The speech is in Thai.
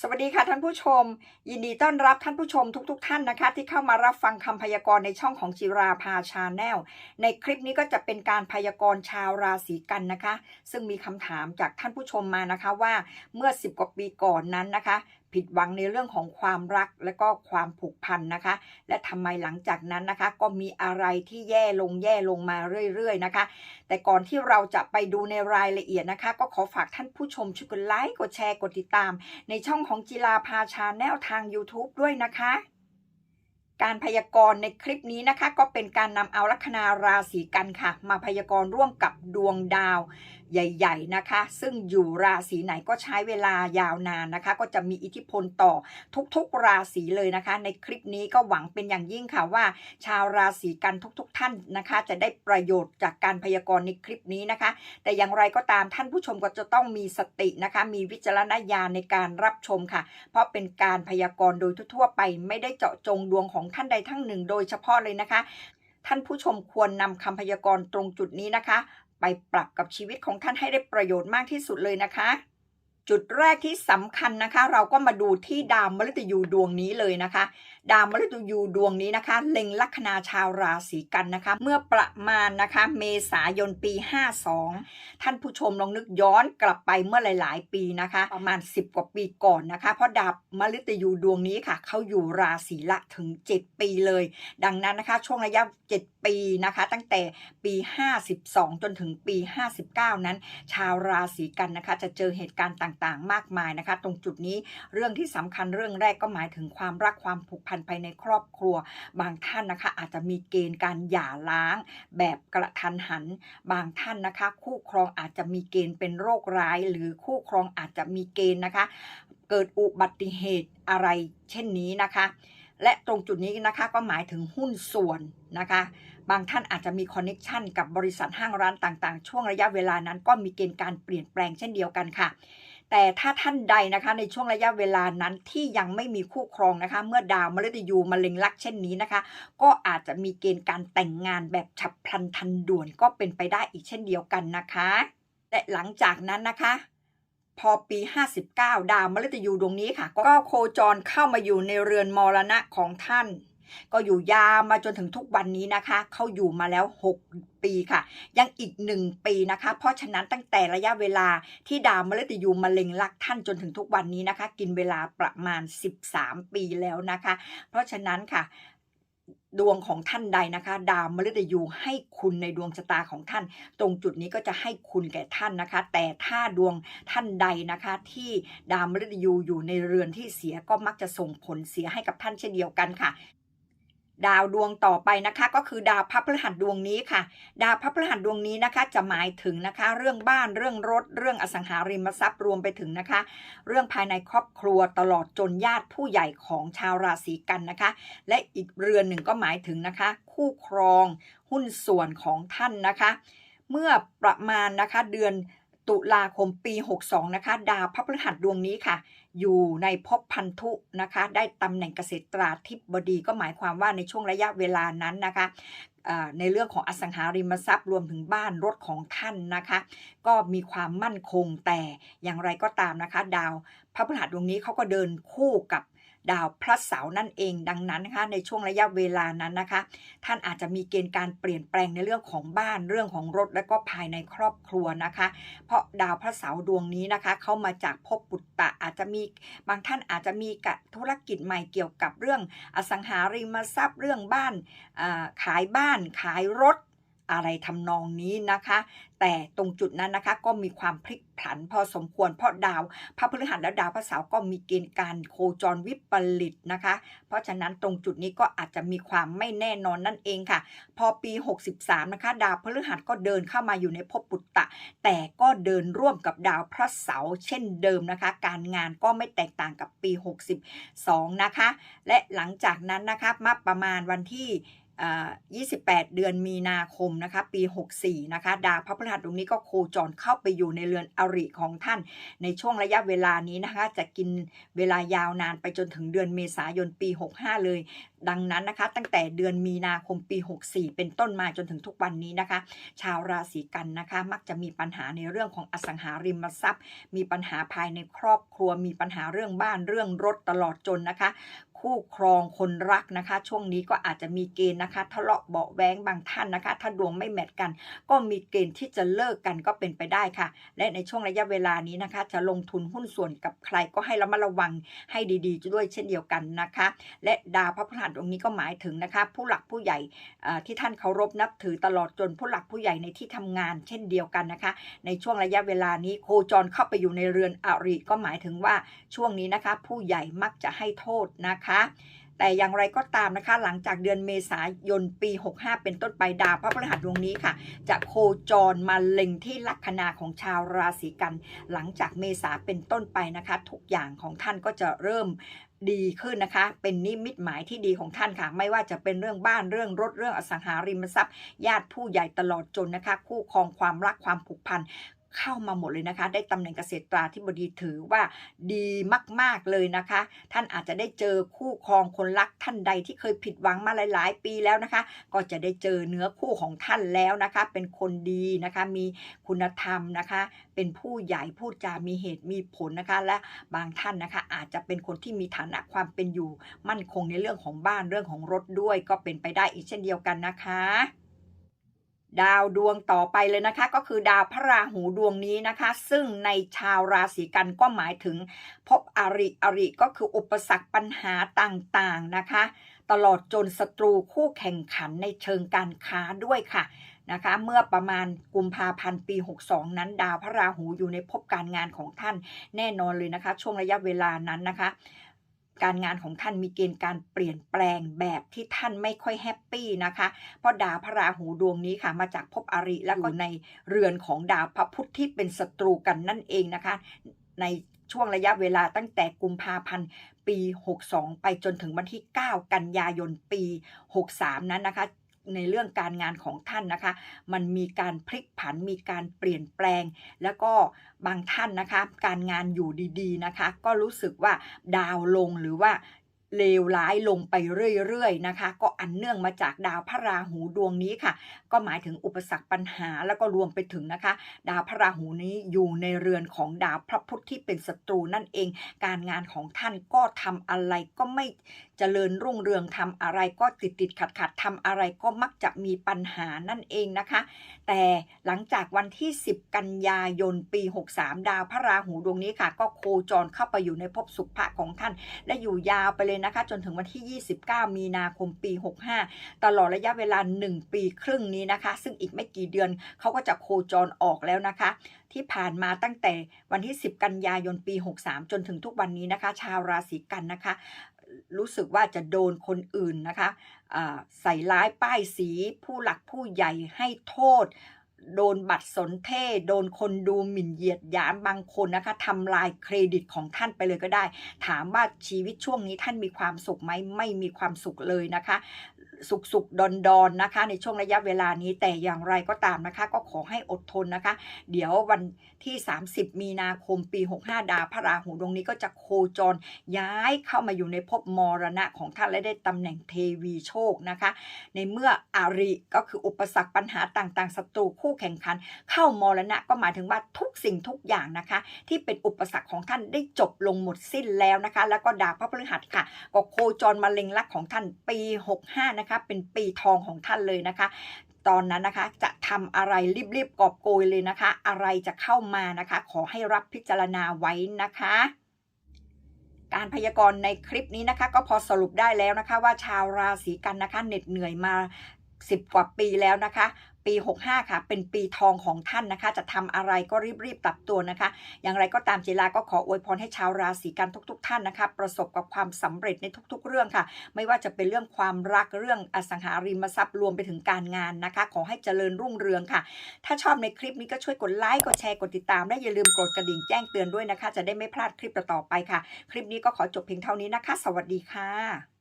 สวัสดีค่ะท่านผู้ชม ยินดีต้อนรับท่านผู้ชมทุกๆทท่านนะคะ ที่เข้ามารับฟังคำพยากรณ์ในช่องของจิราภาชาแนลในคลิปนี้ก็จะเป็นการพยากรณ์ชาวราศีกันนะคะ ซึ่งมีคำถามจากท่านผู้ชมมานะคะว่าเมื่อ 10 กว่าปีก่อนนั้นนะคะ ผิดหวังในเรื่องของความรักและก็ความผูกพันนะคะ และทำไมหลังจากนั้นนะคะ ก็มีอะไรที่แย่ลงแย่ลงมาเรื่อย ๆ นะคะ แต่ก่อนที่เราจะไปดูในรายละเอียดนะคะ ก็ขอฝากท่านผู้ชมช่วยกดไลค์กดแชร์กดติดตาม ในช่องของจิราภาชาแนลทาง YouTube ด้วยนะคะการพยากรณ์ในคลิปนี้นะคะ ก็เป็นการนำเอาลัคนาราศีกันค่ะ มาพยากรณ์ร่วมกับดวงดาวใหญ่ ๆ นะคะ ซึ่งอยู่ราศีไหนก็ใช้เวลายาวนานนะคะ ก็จะมีอิทธิพลต่อทุกๆราศีเลยนะคะ ในคลิปนี้ก็หวังเป็นอย่างยิ่งค่ะว่า ชาวราศีกันทุก ๆ ท่านนะคะ จะได้ประโยชน์จากการพยากรณ์ในคลิปนี้นะคะ แต่อย่างไรก็ตามท่านผู้ชมก็จะต้องมีสตินะคะ มีวิจารณญาณในการรับชมค่ะ เพราะเป็นการพยากรณ์โดยทั่วๆไป ไม่ได้เจาะจงดวงของท่านใดทั้งหนึ่ง โดยเฉพาะเลยนะคะ ท่านผู้ชมควรนำคำพยากรณ์ตรงจุดนี้นะคะ ไปปรับกับชีวิตของท่านให้ได้ประโยชน์มากที่สุดเลยนะคะ จุดแรกที่สำคัญนะคะ เราก็มาดูที่ดาวมฤตยูดวงนี้เลยนะคะ ดาวมฤตยูดวงนี้นะคะ เล็งลัคนาชาวราศีกันนะคะ เมื่อประมาณนะคะ เมษายนปี 52 ท่านผู้ชมลองนึกย้อนกลับไปเมื่อหลาย ๆ ปีนะคะ ประมาณ 10 กว่าปีก่อนนะคะ เพราะดาวมฤตยูดวงนี้ค่ะ เขาอยู่ราศีละถึง 7 ปีเลย ดังนั้นนะคะ ช่วงระยะ 7 ปีนะคะ ตั้งแต่ปี 52 จนถึงปี 59 นั้น ชาวราศีกันนะคะ จะเจอเหตุการณ์ต่าง ๆ มากมายนะคะ ตรงจุดนี้เรื่องที่สำคัญเรื่องแรกก็หมายถึงความรักความผูกพันภายในครอบครัว บางท่านนะคะอาจจะมีเกณฑ์การหย่าร้าง แบบกระทันหัน บางท่านนะคะ คู่ครองอาจจะมีเกณฑ์เป็นโรคร้าย หรือคู่ครองอาจจะมีเกณฑ์นะคะ เกิดอุบัติเหตุอะไรเช่นนี้นะคะ และตรงจุดนี้นะคะก็หมายถึงหุ้นส่วนนะคะบางท่านอาจจะมีคอนเน็ชันกับบริษัทห้างร้านต่างๆ ช่วงระยะเวลานั้นก็มีเกณฑ์การเปลี่ยนแปลงเช่นเดียวกันค่ะ แต่ถ้าท่านใดนะคะในช่วงระยะเวลานั้นที่ยังไม่มีคู่ครองนะคะ เมื่อดาวมฤตยูมาเล็งลักเช่นนี้นะคะ ก็อาจจะมีเกณฑ์การแต่งงานแบบฉับพลันทันด่วนก็เป็นไปได้อีกเช่นเดียวกันนะคะ และหลังจากนั้นนะคะพอปี 59 ดาวมฤตยูดวงนี้ค่ะ ก็โคจรเข้ามาอยู่ในเรือนมรณะของท่าน ก็อยู่ยาวมาจนถึงทุกวันนี้นะคะ เขาอยู่มาแล้ว 6 ปีค่ะ ยังอีก 1 ปีนะคะ เพราะฉะนั้นตั้งแต่ระยะเวลาที่ดาวมฤตยูมาเล็งลักท่านจนถึงทุกวันนี้นะคะ กินเวลาประมาณ 13 ปีแล้วนะคะ เพราะฉะนั้นค่ะดวงของท่านใดนะคะ ดาวมฤตยูให้คุณในดวงชะตาของท่าน ตรงจุดนี้ก็จะให้คุณแก่ท่านนะคะ แต่ถ้าดวงท่านใดนะคะ ที่ดาวมฤตยูอยู่ในเรือนที่เสียก็มักจะส่งผลเสียให้กับท่านเช่นเดียวกันค่ะ ดาวดวงต่อไปนะคะก็คือดาวพระพฤหัสดวงนี้ค่ะ ดาวพระพฤหัสดวงนี้นะคะจะหมายถึงนะคะ เรื่องบ้านเรื่องรถ เรื่องอสังหาริมทรัพย์รวมไปถึงนะคะ เรื่องภายในครอบครัวตลอดจนญาติผู้ใหญ่ของชาวราศีกันนะคะ และอีกเรือนหนึ่งก็หมายถึงนะคะ คู่ครองหุ้นส่วนของท่านนะคะ เมื่อประมาณนะคะเดือนตุลาคมปี 62 นะคะ ดาวพระพฤหัสดวงนี้ค่ะ อยู่ในภพพันธุนะคะ ได้ตำแหน่งเกษตราธิบดีก็หมายความว่าในช่วงระยะเวลานั้นนะคะในเรื่องของอสังหาริมทรัพย์รวมถึงบ้านรถของท่านนะคะ ก็มีความมั่นคงแต่อย่างไรก็ตามนะคะ ดาวพระพฤหัสดวงนี้เขาก็เดินคู่กับ ดาวพระเสาร์นั่นเองดังนั้นนะคะในช่วงระยะเวลานั้นนะคะ ท่านอาจจะมีเกณฑ์การเปลี่ยนแปลงในเรื่องของบ้านเรื่องของรถและก็ภายในครอบครัวนะคะ เพราะดาวพระเสาร์ดวงนี้นะคะ เข้ามาจากภพปุตตะอาจจะมีบางท่านอาจจะมีกธุรกิจใหม่เกี่ยวกับเรื่องอสังหาริมทรัพย์เรื่องบ้านขายบ้านขายรถ อะไรทำนองนี้นะคะ แต่ตรงจุดนั้นนะคะก็มีความพลิกผันพอสมควรเพราะดาวพระพฤหัสและดาวพระเสาร์ก็มีเกณฑ์การโคจรวิปริตนะคะ เพราะฉะนั้นตรงจุดนี้ก็อาจจะมีความไม่แน่นอนนั่นเองค่ะ พอปี 63 นะคะ ดาวพฤหัสก็เดินเข้ามาอยู่ในภพปุตตะ แต่ก็เดินร่วมกับดาวพระเสาร์เช่นเดิมนะคะ การงานก็ไม่แตกต่างกับปี 62 นะคะ และหลังจากนั้นนะคะมาประมาณวันที่ 28 เดือนมีนาคมนะคะปี 64 นะคะ ดาวพระพฤหัสตรงนี้ก็โคจรเข้าไปอยู่ในเรือนอริของท่าน ในช่วงระยะเวลานี้นะคะ จะกินเวลายาวนานไปจนถึงเดือนเมษายนปี 65 เลย ดังนั้นนะคะ ตั้งแต่เดือนมีนาคมปี 64 เป็นต้นมาจนถึงทุกวันนี้นะคะ ชาวราศีกันนะคะ มักจะมีปัญหาในเรื่องของอสังหาริมทรัพย์ มีปัญหาภายในครอบครัวมีปัญหาเรื่องบ้านเรื่องรถตลอดจนนะคะ คู่ครองคนรักนะคะ ช่วงนี้ก็อาจจะมีเกณฑ์นะคะทะเลาะเบาแว้งบางท่านนะคะ ถ้าดวงไม่แมทกัน ก็มีเกณฑ์ที่จะเลิกกันก็เป็นไปได้ค่ะ และในช่วงระยะเวลานี้นะคะ จะลงทุนหุ้นส่วนกับใครก็ให้ระมัดระวังให้ดีๆด้วยเช่นเดียวกันนะคะ และดาวพระพฤหัสตรงนี้ก็หมายถึงนะคะ ผู้หลักผู้ใหญ่ที่ท่านเคารพนับถือตลอดจนผู้หลักผู้ใหญ่ในที่ทำงาน เช่นเดียวกันนะคะ ในช่วงระยะเวลานี้โคจรเข้าไปอยู่ในเรือนอริก็หมายถึงว่าช่วงนี้นะคะ ผู้ใหญ่มักจะให้โทษนะคะแต่อย่างไรก็ตามนะคะ หลังจากเดือนเมษายนปี 65 เป็นต้นไปดาวพระพฤหัสดวงนี้ค่ะ จะโคจรมาเล็งที่ลัคนาของชาวราศีกัน หลังจากเมษาเป็นต้นไปนะคะ ทุกอย่างของท่านก็จะเริ่มดีขึ้นนะคะ เป็นนิมิตหมายที่ดีของท่านค่ะ ไม่ว่าจะเป็นเรื่องบ้านเรื่องรถเรื่องอสังหาริมทรัพย์ ญาติผู้ใหญ่ตลอดจนนะคะ คู่ครองความรักความผูกพัน เข้ามาหมดเลยนะคะ ได้ตำแหน่งเกษตราธิบดีถือว่าดีมากๆเลยนะคะ ท่านอาจจะได้เจอคู่ครองคนรักท่านใดที่เคยผิดหวังมาหลาย ๆ ปีแล้วนะคะ ก็จะได้เจอเนื้อคู่ของท่านแล้วนะคะ เป็นคนดีนะคะ มีคุณธรรมนะคะ เป็นผู้ใหญ่พูดจามีเหตุมีผลนะคะ และบางท่านนะคะ อาจจะเป็นคนที่มีฐานะความเป็นอยู่ มั่นคงในเรื่องของบ้านเรื่องของรถด้วย ก็เป็นไปได้อีกเช่นเดียวกันนะคะ ดาวดวงต่อไปเลยนะคะ ก็คือดาวพระราหูดวงนี้นะคะ ซึ่งในชาวราศีกันก็หมายถึง พบอริอริก็คืออุปสรรคปัญหาต่างๆนะคะ ตลอดจนศัตรูคู่แข่งขันในเชิงการค้าด้วยค่ะนะคะเมื่อประมาณกุมภาพันธ์ปี 62 นั้น ดาวพระราหูอยู่ในภพการงานของท่านแน่นอนเลยนะคะ ช่วงระยะเวลานั้นนะคะ การงานของท่านมีเกณฑ์การเปลี่ยนแปลงแบบที่ท่านไม่ค่อยแฮปปี้นะคะเพราะดาวพระราหูดวงนี้ค่ะ มาจากภพอริแล้วก็ในเรือนของดาวพระพุธที่เป็นศัตรูกันนั่นเองนะคะ ในช่วงระยะเวลาตั้งแต่กุมภาพันธ์ปี 62 ไปจนถึงวันที่ 9 กันยายนปี 63 นั้นนะคะ ในเรื่องการงานของท่านนะคะ มันมีการพลิกผันมีการเปลี่ยนแปลง แล้วก็บางท่านนะคะ การงานอยู่ดีๆนะคะ ก็รู้สึกว่าดาวลงหรือว่า เลวร้ายลงไปเรื่อยๆนะคะ ก็อันเนื่องมาจากดาวพระราหูดวงนี้ค่ะ ก็หมายถึงอุปสรรคปัญหาแล้วก็รวมไปถึงนะคะ ดาวพระราหูนี้อยู่ในเรือนของดาวพระพุธที่เป็นศัตรูนั่นเอง การงานของท่านก็ทำอะไรก็ไม่เจริญรุ่งเรืองทำอะไรก็ติดติดขัดขัดทำอะไรก็มักจะมีปัญหานั่นเองนะคะ แต่หลังจากวันที่ 10 กันยายนปี 63 ดาวพระราหูดวงนี้ค่ะ ก็โคจรเข้าไปอยู่ในภพสุภะของท่าน และอยู่ยาวไปเลยนะคะ จนถึงวันที่ 29 มีนาคมปี 65 ตลอดระยะเวลา 1 ปีครึ่งนี้นะคะ ซึ่งอีกไม่กี่เดือนเขาก็จะโคจรออกแล้วนะคะ ที่ผ่านมาตั้งแต่วันที่ 10 กันยายนปี 63 จนถึงทุกวันนี้นะคะ ชาวราศีกันนะคะรู้สึกว่าจะโดนคนอื่นนะคะใส่ร้ายป้ายสีผู้หลักผู้ใหญ่ให้โทษ โดนบัตรสนเทศโดนคนดูหมิ่นเหยียดหยามบางคนนะคะทำลายเครดิตของท่านไปเลยก็ได้ ถามว่าชีวิตช่วงนี้ท่านมีความสุขไหมไม่มีความสุขเลยนะคะสุขสุขดอนดอนนะคะ ในช่วงระยะเวลานี้แต่อย่างไรก็ตามนะคะ ก็ขอให้อดทนนะคะ เดี๋ยววันที่ 30 มีนาคมปี 65 ดาวพระราหูดวงนี้ก็จะโคจรย้ายเข้ามาอยู่ในภพมรณะของท่านและได้ตำแหน่งเทวีโชคนะคะ ในเมื่ออาริก็คืออุปสรรคปัญหาต่างๆศัตรูคู่แข่งขัน เข้ามรณะก็หมายถึงว่าทุกสิ่งทุกอย่างนะคะ ที่เป็นอุปสรรคของท่านได้จบลงหมดสิ้นแล้วนะคะ แล้วก็ดาวพระพฤหัสค่ะ ก็โคจรมาเล็งลักของท่านปี 65นะคะเป็นปีทองของท่านเลยนะคะ ตอนนั้นนะคะจะทำอะไรรีบๆกอบโกยเลยนะคะ อะไรจะเข้ามานะคะ ขอให้รับพิจารณาไว้นะคะการพยากรณ์ในคลิปนี้นะคะ ก็พอสรุปได้แล้วนะคะ ว่าชาวราศีกันนะคะเหน็ดเหนื่อยมา 10 กว่าปีแล้วนะคะ ปี 65 ค่ะ เป็นปีทองของท่านนะคะ จะทำอะไรก็รีบๆปรับตัวนะคะ อย่างไรก็ตามเจลาก็ขออวยพรให้ชาวราศีกันทุก ๆ ท่านนะคะ ประสบกับความสำเร็จในทุก ๆ เรื่องค่ะ ไม่ว่าจะเป็นเรื่องความรักเรื่องอสังหาริมทรัพย์รวมไปถึงการงานนะคะ ขอให้เจริญรุ่งเรืองค่ะ ถ้าชอบในคลิปนี้ก็ช่วยกดไลค์กดแชร์กดติดตามและอย่าลืมกดกระดิ่งแจ้งเตือนด้วยนะคะ จะได้ไม่พลาดคลิปต่อไปค่ะ คลิปนี้ก็ขอจบเพียงเท่านี้นะคะ สวัสดีค่ะ